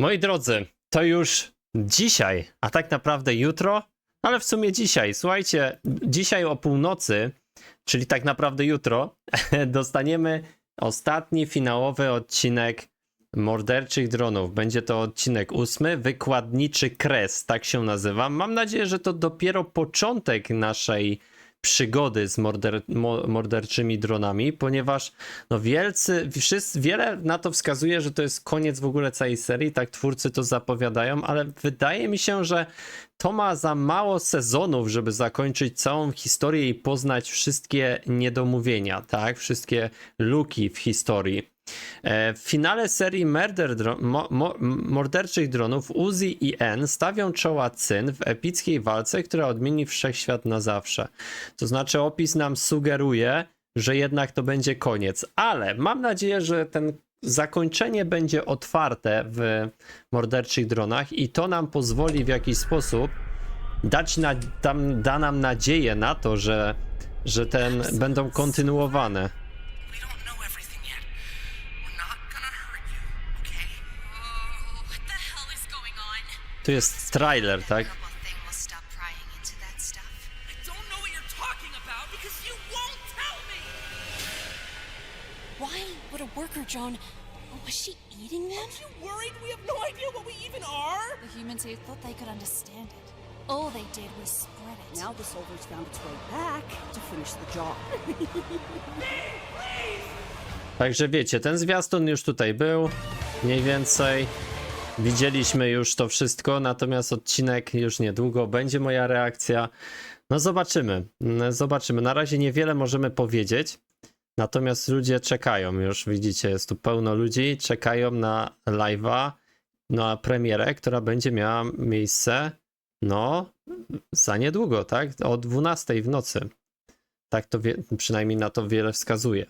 Moi drodzy, to już dzisiaj, a tak naprawdę jutro, ale w sumie dzisiaj. Słuchajcie, dzisiaj o północy, czyli tak naprawdę jutro, dostaniemy ostatni finałowy odcinek Morderczych Dronów. Będzie to odcinek ósmy, wykładniczy kres, tak się nazywa. Mam nadzieję, że to dopiero początek naszej przygody z morder, mo, morderczymi dronami, ponieważ no wielcy, wszyscy, wiele na to wskazuje, że to jest koniec w ogóle całej serii, tak twórcy to zapowiadają, ale wydaje mi się, że to ma za mało sezonów, żeby zakończyć całą historię i poznać wszystkie niedomówienia, tak? Wszystkie luki w historii. E, W finale serii Murder dro- mo- mo- morderczych dronów Uzi i N stawią czoła Cyn w epickiej walce, która odmieni wszechświat na zawsze. To znaczy opis nam sugeruje, że jednak to będzie koniec, ale mam nadzieję, że ten zakończenie będzie otwarte w morderczych dronach i to nam pozwoli w jakiś sposób dać na, tam, da nam nadzieję na to, że, że ten będą kontynuowane. Tell me! Why would a worker drone? Was she eating them? Aren't you worried we have no idea what we even are? The humans here thought they could understand it. All they did was spread it. Now the soldiers found its way back to finish the job. Także wiecie, ten zwiastun już tutaj był, mniej więcej. Widzieliśmy już to wszystko, natomiast odcinek już niedługo będzie moja reakcja. No zobaczymy, Mm, zobaczymy. Na razie niewiele możemy powiedzieć, natomiast ludzie czekają już, widzicie, jest tu pełno ludzi, czekają na live'a, na premierę, która będzie miała miejsce, no, za niedługo, tak? O 12 w nocy. Tak to przynajmniej na to wiele wskazuje.